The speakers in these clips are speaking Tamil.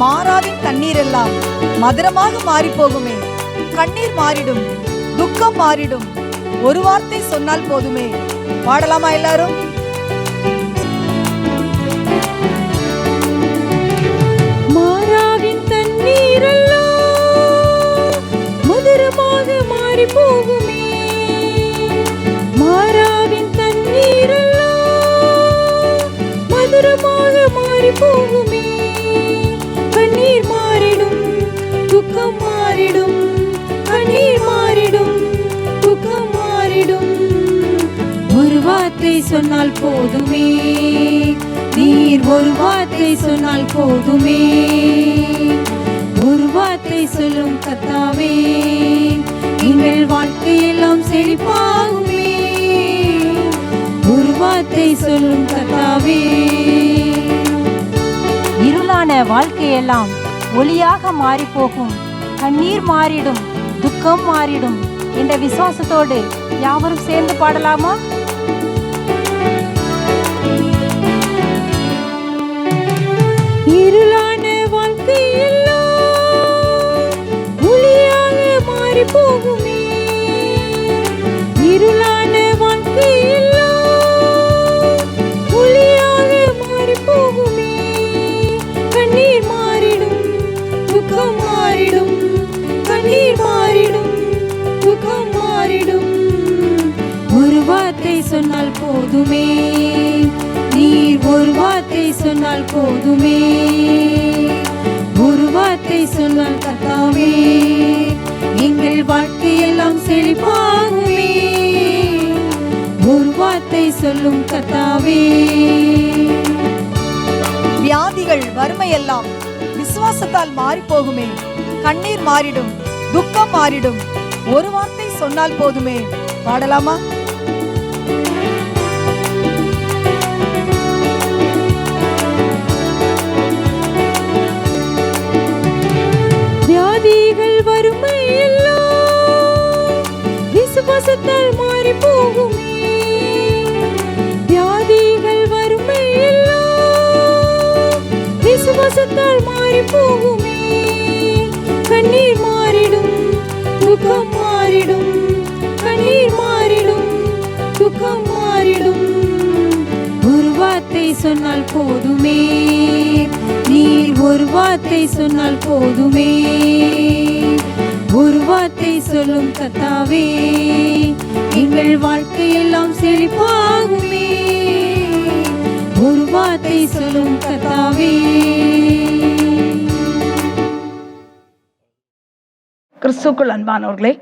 மாறாவின் தண்ணீர் எல்லாம் மதுரமாக மாறி போகுமே கண்ணீர் மாறிடும் துக்கம் மாறிடும். ஒரு வார்த்தை சொன்னால் போதுமே. பாடலாமா எல்லாரும்? சொன்னால் போதுமே. நீர் ஒரு வார்த்தை சொன்னால் போதுமே. ஒரு வார்த்தை சொல்லும் கத்தாவே. எங்கள் வாழ்க்கையெல்லாம் செழிப்பாகுமே. ஒரு வார்த்தை சொல்லும் கத்தாவே. இருளான வாழ்க்கையெல்லாம் ஒளியாக மாறிப்போகும். கண்ணீர் மாறிடும் துக்கம் மாறிடும் என்ற விசுவாசத்தோடு யாவரும் சேர்ந்து பாடலாமா? போகுமே. இருளான வாழ்க்கையெல்லாம் ஒளியாக மாறி போகுமே கண்ணீர் மாறிடும் துக்கம் மாறிடும் கண்ணீர் மாறிடும் துக்கம் மாறிடும். ஒரு வார்த்தை சொன்னால் போதுமே. நீர் ஒரு வார்த்தை சொன்னால் போதுமே. ஒரு வார்த்தை சொன்னால் கத்தாவே எங்கள் வாழ்க்கையெல்லாம் செழிப்பாகுமே ஒரு வார்த்தை சொல்லும் கத்தாவே. வியாதிகள் வறுமையெல்லாம் விசுவாசத்தால் மாறி போகுமே கண்ணீர் மாறிடும் துக்கம் மாறிடும். ஒரு வார்த்தை சொன்னால் போதுமே. பாடலாமா? துக்கம் மாறிடும் ஒரு வார்த்தை சொன்னால் போதுமே. நீர் ஒரு வார்த்தை சொன்னால் போதுமே. ஒரு வார்த்தை சொல்லும் கத்தாவே எங்கள் வாழ்க்கையெல்லாம் செழிப்பாகுமே. ஒரு வார்த்தை சொல்லும் கத்தாவே. கிறிஸ்துக்குள் அன்பானவர்களே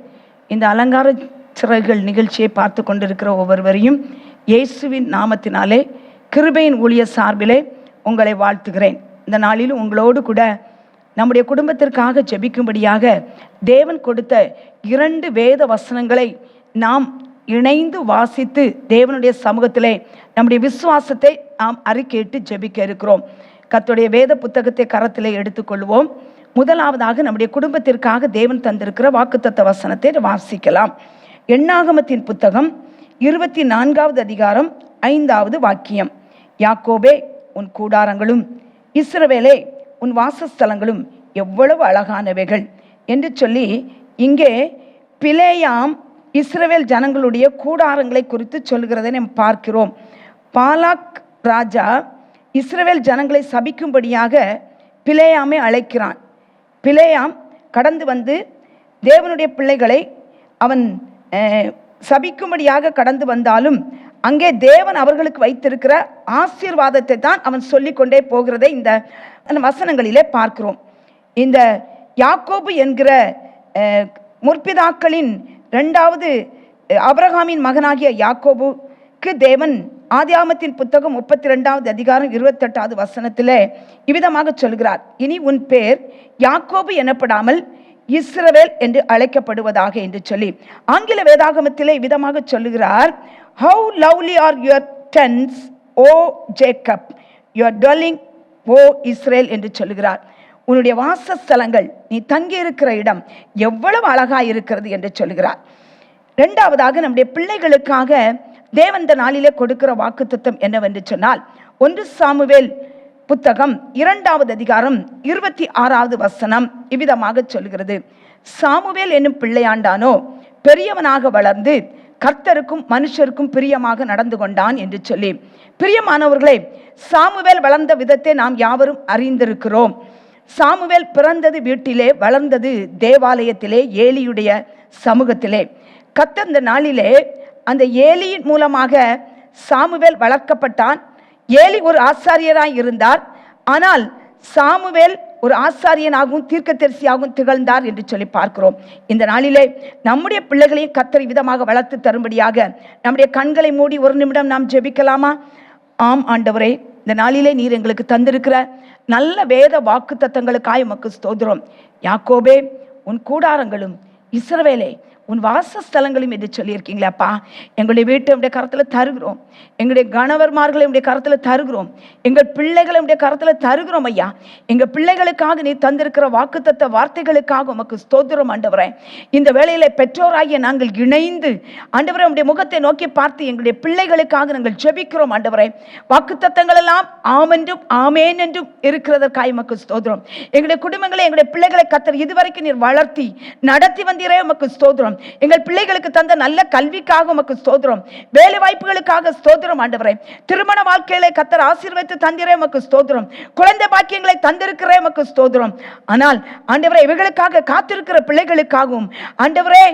இந்த அலங்கார சிறகுகள் நிகழ்ச்சியை பார்த்து கொண்டிருக்கிற ஒவ்வொருவரையும் இயேசுவின் நாமத்தினாலே கிருபையின் ஊழிய சார்பிலே உங்களை வாழ்த்துகிறேன். இந்த நாளிலும் உங்களோடு கூட நம்முடைய குடும்பத்திற்காக ஜெபிக்கும்படியாக தேவன் கொடுத்த இரண்டு வேத வசனங்களை நாம் இணைந்து வாசித்து தேவனுடைய சமூகத்திலே நம்முடைய விசுவாசத்தை நாம் அறிக்கையிட்டு ஜெபிக்க இருக்கிறோம். கத்துடைய வேத புத்தகத்தை கரத்திலே எடுத்துக்கொள்வோம். முதலாவதாக நம்முடைய குடும்பத்திற்காக தேவன் தந்திருக்கிற வாக்குத்தத்த வசனத்தை வாசிக்கலாம். எண்ணாகமத்தின் புத்தகம் இருபத்தி நான்காவது அதிகாரம் ஐந்தாவது வாக்கியம். யாக்கோபே உன் கூடாரங்களும் இஸ்ரவேலே உன் வாசஸ்தலங்களும் எவ்வளவு அழகானவைகள் என்று சொல்லி இங்கே பிலேயாம் இஸ்ரவேல் ஜனங்களுடைய கூடாரங்களை குறித்து சொல்கிறதை நாம் பார்க்கிறோம். பாலாக் ராஜா இஸ்ரவேல் ஜனங்களை சபிக்கும்படியாக பிலேயாமை அழைக்கிறான். பிலேயாம் கடந்து வந்து தேவனுடைய பிள்ளைகளை அவன் சபிக்கும்படியாக கடந்து வந்தாலும் அங்கே தேவன் அவர்களுக்கு வைத்திருக்கிற ஆசீர்வாதத்தை தான் அவன் சொல்லிக்கொண்டே போகிறதை இந்த வசனங்களிலே பார்க்கிறோம். இந்த யாக்கோபு என்கிற முற்பிதாக்களின் ரெண்டாவது அப்ரஹாமின் மகனாகிய யாக்கோபுக்கு தேவன் ஆதியாமத்தின் புத்தகம் முப்பத்தி ரெண்டாவது அதிகாரம் இருபத்தெட்டாவது வசனத்தில் இவ்விதமாக சொல்கிறார். இனி உன் பேர் யாக்கோபு எனப்படாமல் இஸ்ரவேல் என்று அழைக்கப்படுவதாக என்று சொல்லி. ஆங்கில வேதாகமத்திலே விதமாக சொல்லுகிறார் how lovely are your tents O Jacob your dwellings O Israel என்று சொல்லுகிறார். உன்னுடைய வாசஸ்தலங்கள் நீ தங்கி இருக்கிற இடம் எவ்வளவு அழகா இருக்கிறது என்று சொல்லுகிறார். ரெண்டாவதாக நம்முடைய பிள்ளைகளுக்காக தேவந்த நாளிலே கொடுக்கிற வாக்குத்தத்தம் என்னவென்று சொன்னால் ஒன்று சாமுவேல் புத்தகம் இரண்டாவது அதிகாரம் இருபத்தி ஆறாவது வசனம் இவ்விதமாக சொல்கிறது. சாமுவேல் என்னும் பிள்ளையாண்டானோ பெரியவனாக வளர்ந்து கர்த்தருக்கும் மனுஷருக்கும் பிரியமாக நடந்து கொண்டான் என்று சொல்லி. பிரியமானவர்களே சாமுவேல் வளர்ந்த விதத்தை நாம் யாவரும் அறிந்திருக்கிறோம். சாமுவேல் பிறந்தது வீட்டிலே வளர்ந்தது தேவாலயத்திலே ஏலியுடைய சமூகத்திலே. கர்த்தர் இந்த நாளிலே அந்த ஏலியின் மூலமாக சாமுவேல் வளர்க்கப்பட்டான் ஏலி ஒரு ஆசாரியராய் இருந்தார். ஆனால் சாமுவேல் ஒரு ஆசாரியனாகவும் தீர்க்கதரிசியாகவும் திகழ்ந்தார் என்று சொல்லி பார்க்கிறோம். இந்த நாளிலே நம்முடைய பிள்ளைகளையும் கத்தரி விதமாக வளர்த்து தரும்படியாக நம்முடைய கண்களை மூடி ஒரு நிமிடம் நாம் ஜெபிக்கலாமா? ஆம் ஆண்டவரே இந்த நாளிலே நீர் எங்களுக்கு தந்திருக்கிற நல்ல வேத வாக்கு தத்தங்களுக்காய் உமக்கு ஸ்தோதிரம் யாக்கோபே உன் கூடாரங்களும் இஸ்ரவேலே உன் வாசஸ்தலங்களும் என்று சொல்லியிருக்கீங்களே அப்பா. எங்களுடைய வீட்டை உடைய கரத்தில் தருகிறோம். எங்களுடைய கணவர்மார்களை உடைய கரத்தில் தருகிறோம். எங்கள் பிள்ளைகளை உடைய கரத்தில் தருகிறோம் ஐயா. எங்கள் பிள்ளைகளுக்காக நீ தந்திருக்கிற வாக்குத்தத்த வார்த்தைகளுக்காக உமக்கு ஸ்தோத்திரம் ஆண்டவரே. இந்த வேளையில் பெற்றோராகிய நாங்கள் இணைந்து ஆண்டவரை உடைய முகத்தை நோக்கி பார்த்து எங்களுடைய பிள்ளைகளுக்காக நாங்கள் ஜெபிக்கிறோம் ஆண்டவரே. வாக்குத்தத்தங்கள் எல்லாம் ஆமென்றும் ஆமேன் என்றும் இருக்கிறதற்காக உமக்கு ஸ்தோத்திரம். எங்களுடைய குடும்பங்களை எங்களுடைய பிள்ளைகளை கத்தர் இதுவரைக்கும் நீர் வளர்த்தி நடத்தி வந்தீரே உமக்கு ஸ்தோத்திரம். எங்கள் பிள்ளைகளுக்கு தந்த நல்ல கல்விக்காக உமக்கு ஸ்தோத்திரம். வேலை வாய்ப்புகளுக்காக ஸ்தோத்திரம் ஆண்டவரே. திருமண வாழ்க்கையில கத்தர் ஆசீர்வதித்து தந்திரே உமக்கு ஸ்தோத்திரம். குழந்தை பாக்கியங்களை தந்திருக்கிறே உமக்கு ஸ்தோத்திரம். ஆனால் ஆண்டவரே இவைகளுக்காக காத்திருக்கிற பிள்ளைகளுக்காகவும் ஆண்டவரே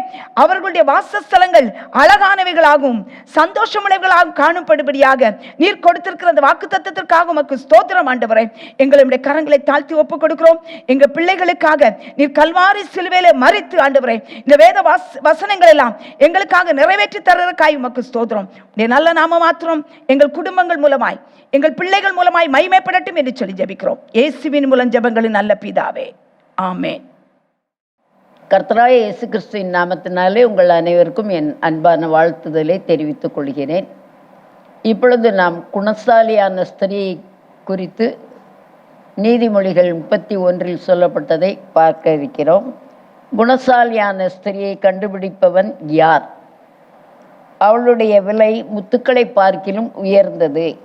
அவர்களுடைய வாசஸ்தலங்கள் அழகானவைகளாகவும் சந்தோஷமுடையவர்களாகவும் காணப்படும்படியாக நீர் கொடுத்திருக்கிற அந்த வாக்கு தத்துவத்திற்காக உமக்கு ஸ்தோத்திரம் ஆண்டவரே. எங்களுடைய கரங்களை தாழ்த்தி ஒப்புக் கொடுக்கிறோம் எங்கள் பிள்ளைகளுக்காக நீர் கல்வாரி சிலுவையில மறித்து ஆண்டவரே இந்த வேத வாச வசனங்கள் எல்லாம் எங்களுக்காக நிறைவேற்றி தர்றதுக்காய் உமக்கு ஸ்தோத்திரம். உடைய நல்ல நாம மாத்திரம் எங்கள் குடும்பங்கள் மூலமாய் எங்கள் பிள்ளைகள் மூலமாய் மகிமைப்படட்டும் என்று சொல்லி ஜபிக்கிறோம். இயேசுவின் மூலம் ஜபங்களின் நல்ல பிதாவே. ஆமே கர்த்தராய இயேசு கிறிஸ்துவின் நாமத்தினாலே உங்கள் அனைவருக்கும் என் அன்பான வாழ்த்துதலை தெரிவித்துக் கொள்கிறேன். இப்பொழுது நாம் குணசாலியான ஸ்திரியை குறித்து நீதிமொழிகள் முப்பத்தி ஒன்றில் சொல்லப்பட்டதை பார்க்க இருக்கிறோம். குணசாலியான ஸ்திரியை கண்டுபிடிப்பவன் யார்? அவளுடைய விலை முத்துக்களை பார்க்கிலும் உயர்ந்தது.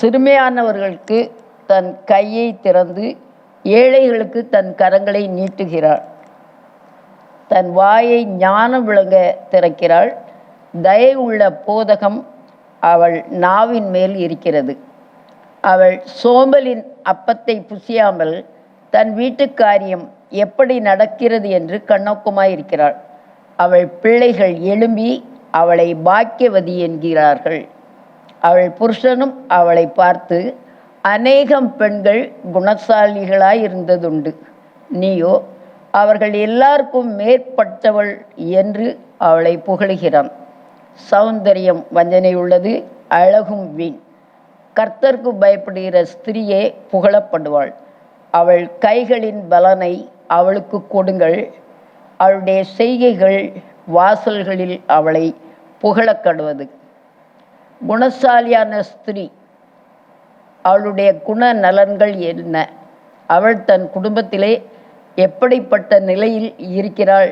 சிறுமையானவர்களுக்கு தன் கையை திறந்து ஏழைகளுக்கு தன் கரங்களை நீட்டுகிறாள். தன் வாயை ஞானம் விளங்க திறக்கிறாள். தயவுள்ள போதகம் அவள் நாவின் மேல் இருக்கிறது. அவள் சோம்பலின் அப்பத்தை புசியாமல் தன் வீட்டு காரியம் எப்படி நடக்கிறது என்று கண்ணோக்கமாயிருக்கிறாள் அவள் பிள்ளைகள் எழும்பி அவளை பாக்கியவதி என்கிறார்கள். அவள் புருஷனும் அவளை பார்த்து அநேகம் பெண்கள் குணசாலிகளாய் இருந்ததுண்டு. நீயோ அவர்கள் எல்லாருக்கும் மேற்பட்டவள் என்று அவளை புகழுகிறான். சௌந்தரியம் வஞ்சனை உள்ளது அழகும் வீண். கர்த்தர்க்கு பயப்படுகிற ஸ்திரியே புகழப்படுவாள். அவள் கைகளின் பலனை அவளுக்கு கொடுங்கள். அவளுடைய செய்கைகள் வாசல்களில் அவளை புகழக்கடுவது குணசாலியான ஸ்திரீ அவளுடைய குண நலன்கள் என்ன? அவள் தன் குடும்பத்திலே எப்படிப்பட்ட நிலையில் இருக்கிறாள்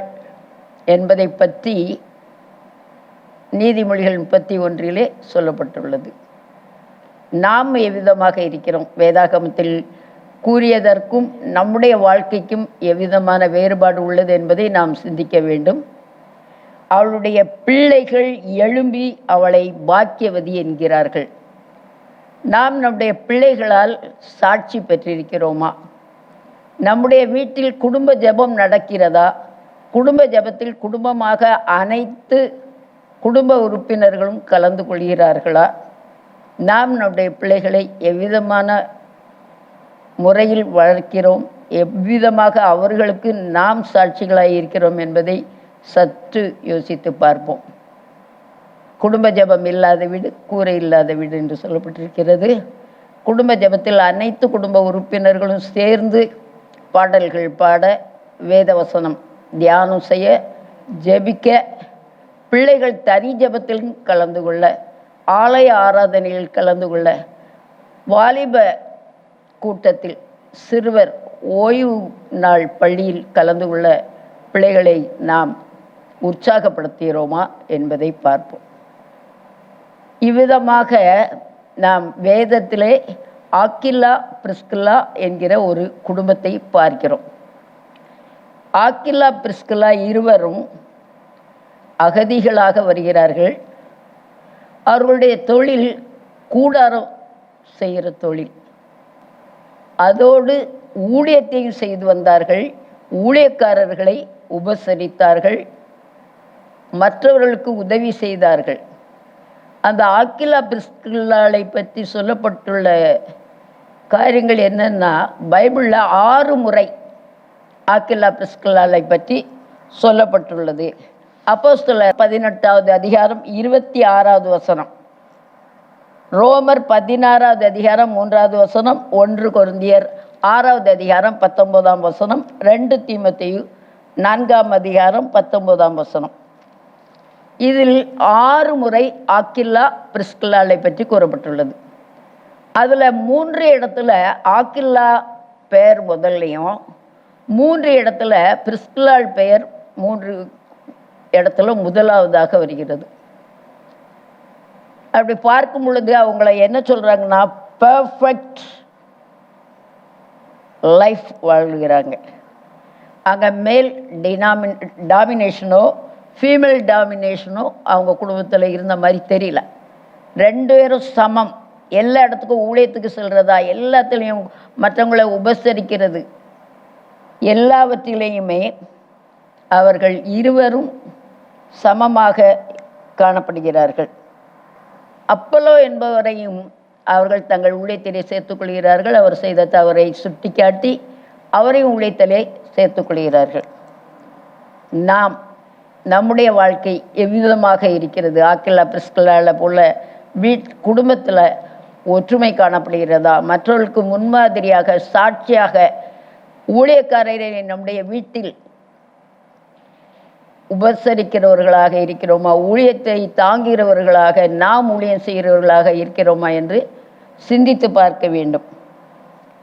என்பதை பற்றி நீதிமொழிகள் முப்பத்தி ஒன்றிலே சொல்லப்பட்டுள்ளது. நாம் எவ்விதமாக இருக்கிறோம்? வேதாகமத்தில் கூறியதற்கும் நம்முடைய வாழ்க்கைக்கும் எவ்விதமான வேறுபாடு உள்ளது என்பதை நாம் சிந்திக்க வேண்டும். அவளுடைய பிள்ளைகள் எழும்பி அவளை பாக்கியவதி என்கிறார்கள். நாம் நம்முடைய பிள்ளைகளால் சாட்சி பெற்றிருக்கிறோமா? நம்முடைய வீட்டில் குடும்ப ஜெபம் நடக்கிறதா? குடும்ப ஜெபத்தில் குடும்பமாக அனைத்து குடும்ப உறுப்பினர்களும் கலந்து கொள்கிறார்களா? நாம் நம்முடைய பிள்ளைகளை எவ்விதமான முறையில் வளர்க்கிறோம். எவ்விதமாக அவர்களுக்கு நாம் சாட்சிகளாக இருக்கிறோம் என்பதை சற்று யோசித்து பார்ப்போம். குடும்ப ஜெபம் இல்லாத வீடு கூரை இல்லாத வீடு என்று சொல்லப்பட்டிருக்கிறது. குடும்ப ஜெபத்தில் அனைத்து குடும்ப உறுப்பினர்களும் சேர்ந்து பாடல்கள் பாட வேதவசனம் தியானம் செய்ய ஜெபிக்க பிள்ளைகள் தனி ஜெபத்திலும் கலந்து கொள்ள ஆலய ஆராதனையில் கலந்து கொள்ள வாலிப கூட்டத்தில் சிறுவர் ஓய்வு நாள் பள்ளியில் கலந்து கொள்ள பிள்ளைகளை நாம் உற்சாகப்படுத்துகிறோமா என்பதை பார்ப்போம். இவ்விதமாக நாம் வேதத்திலே ஆக்கில்லா பிரிஸ்கில்லா என்கிற ஒரு குடும்பத்தை பார்க்கிறோம். ஆக்கில்லா பிரிஸ்கில்லா இருவரும் அகதிகளாக வருகிறார்கள். அவர்களுடைய தொழில் கூடாரம் செய்கிற தொழில். அதோடு ஊழியத்தையும் செய்து வந்தார்கள். ஊழியக்காரர்களை உபசரித்தார்கள். மற்றவர்களுக்கு உதவி செய்தார்கள். அந்த ஆக்கிலா பிரிஸ்கில்லாலை பற்றி சொல்லப்பட்டுள்ள காரியங்கள் என்னென்னா பைபிளில் ஆறு முறை ஆக்கிலா பிரிஸ்கில்லாலை பற்றி சொல்லப்பட்டுள்ளது. அப்போஸ்தலர் பதினெட்டாவது அதிகாரம் இருபத்தி ஆறாவது வசனம். ரோமர் பதினாறாவது அதிகாரம் மூன்றாவது வசனம் ஒன்று கொருந்தியர் ஆறாவது அதிகாரம் பத்தொன்பதாம் வசனம் ரெண்டு தீமத்தையு நான்காம் அதிகாரம் பத்தொன்பதாம் வசனம். இதில் ஆறு முறை ஆக்கில்லா பிரிஸ்கில்லாலை பற்றி கூறப்பட்டுள்ளது. அதில் மூன்று இடத்துல ஆக்கில்லா பெயர் முதல்லையும் மூன்று இடத்துல பிரிஸ்கில்லாள் பெயர் மூன்று இடத்துல முதலாவதாக வருகிறது. அப்படி பார்க்கும் பொழுது அவங்கள என்ன சொல்கிறாங்கன்னா பர்ஃபெக்ட் லைஃப் வாழ்கிறாங்க. அங்கே மேல் டினாமின் டாமினேஷனோ ஃபீமேல் டாமினேஷனோ அவங்க குடும்பத்தில் இருந்த மாதிரி தெரியல. ரெண்டு பேரும் சமம். எல்லா இடத்துக்கும் ஊழியத்துக்கு செல்கிறதா எல்லாத்துலேயும் மற்றவங்களை உபசரிக்கிறது எல்லாவற்றிலேயுமே அவர்கள் இருவரும் சமமாக காணப்படுகிறார்கள். அப்பலோ என்பவரையும் அவர்கள் தங்கள் ஊழியத்திலே சேர்த்துக்கொள்கிறார்கள். அவர் செய்த தவறை சுட்டிக்காட்டி அவரையும் ஊழியத்திலே சேர்த்துக்கொள்கிறார்கள். நாம் நம்முடைய வாழ்க்கை எவ்விதமாக இருக்கிறது? ஆக்கில்லா பிரிஸ்கில்லால போல வீட் குடும்பத்தில் ஒற்றுமை காணப்படுகிறதா? மற்றவர்களுக்கு முன்மாதிரியாக சாட்சியாக ஊழியக்காரரை நம்முடைய வீட்டில் உபசரிக்கிறவர்களாக இருக்கிறோமா? ஊழியத்தை தாங்குகிறவர்களாக நாம் ஊழியம் செய்கிறவர்களாக இருக்கிறோமா என்று சிந்தித்து பார்க்க வேண்டும்.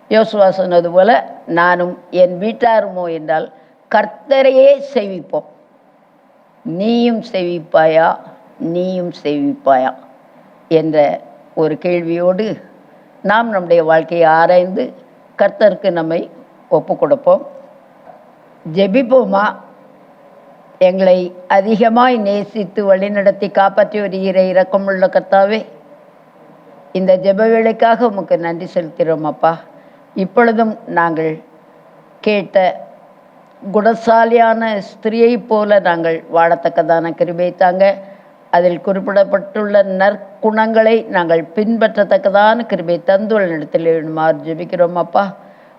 யோசுவா சொன்னது போல நானும் என் வீட்டாருமோ என்றால் கர்த்தரையே செய்விப்போம் நீயும் செவிப்பாயா? நீயும் செவிப்பாயா? என்ற ஒரு கேள்வியோடு நாம் நம்முடைய வாழ்க்கையை ஆராய்ந்து கர்த்தருக்கு நம்மை ஒப்பு கொடுப்போம் ஜெபிப்போமா? எங்களை அதிகமாய் நேசித்து வழிநடத்தி காப்பாற்றி வருகிற இரக்கமுள்ள கர்த்தாவே இந்த ஜெப வேலைக்காக உமக்கு நன்றி செலுத்துகிறோம் அப்பா. இப்பொழுதும் நாங்கள் கேட்ட குணசாலியான ஸ்திரியைப் போல நாங்கள் வாழத்தக்கதான கிருபை தாங்க. அதில் குறிப்பிடப்பட்டுள்ள நற்குணங்களை நாங்கள் பின்பற்றத்தக்கதான கிருபை தந்துள்ள இடத்தில் வேணுமாறு ஜெபிக்கிறோம் அப்பா.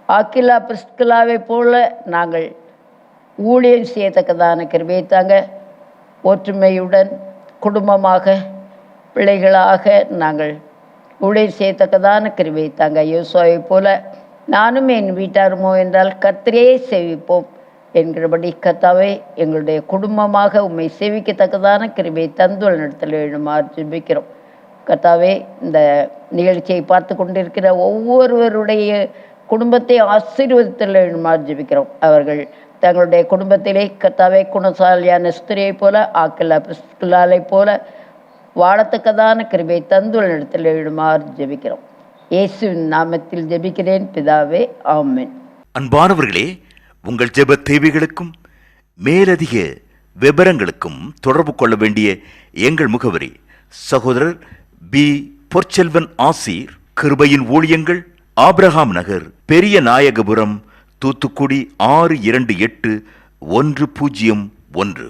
ஆக்கிலா பிரிஸ்கிலாவை போல நாங்கள் ஊழியம் செய்யத்தக்கதான கருவியை தாங்க ஒற்றுமையுடன் குடும்பமாக பிள்ளைகளாக நாங்கள் ஊழியம் செய்யத்தக்கதான கிருபை தாங்க யோசுவை போல நானும் என் வீட்டாருமோ என்றால் கர்த்தரே சேவிப்போம் என்கிறபடி கத்தாவே எங்களுடைய குடும்பமாக உண்மை சேவிக்கத்தக்கதான கிருபை தந்துள்ள இடத்துல எழுமாறு ஜிபிக்கிறோம். கத்தாவே இந்த நிகழ்ச்சியை பார்த்து கொண்டிருக்கிற ஒவ்வொருவருடைய குடும்பத்தை ஆசீர்வதித்தில் எழுமாறு ஜிபிக்கிறோம். அவர்கள் தங்களுடைய குடும்பத்திலே கர்த்தாவே குணசாலியான ஸ்திரியைப் போல ஆக்கில்லா பிரிஸ்கில்லாலை போல வாழத்தக்கதான கிருபை தந்துள்ள இடத்தில் எழுமாறு ஜெபிக்கிறோம். இயேசுவின் நாமத்தில் ஜெபிக்கிறேன் பிதாவே ஆமென். அன்பானவர்களே உங்கள் ஜெப தேவைகளுக்கும் மேலதிக விவரங்களுக்கும் தொடர்பு கொள்ள வேண்டிய எங்கள் முகவரி சகோதரர் பி. பொற்செல்வன் ஆசீர் கிருபையின் ஊழியங்கள் ஆப்ரஹாம் நகர் பெரிய நாயகபுரம் தூத்துக்குடி ஆறு இரண்டு எட்டு ஒன்று பூஜ்ஜியம் ஒன்று.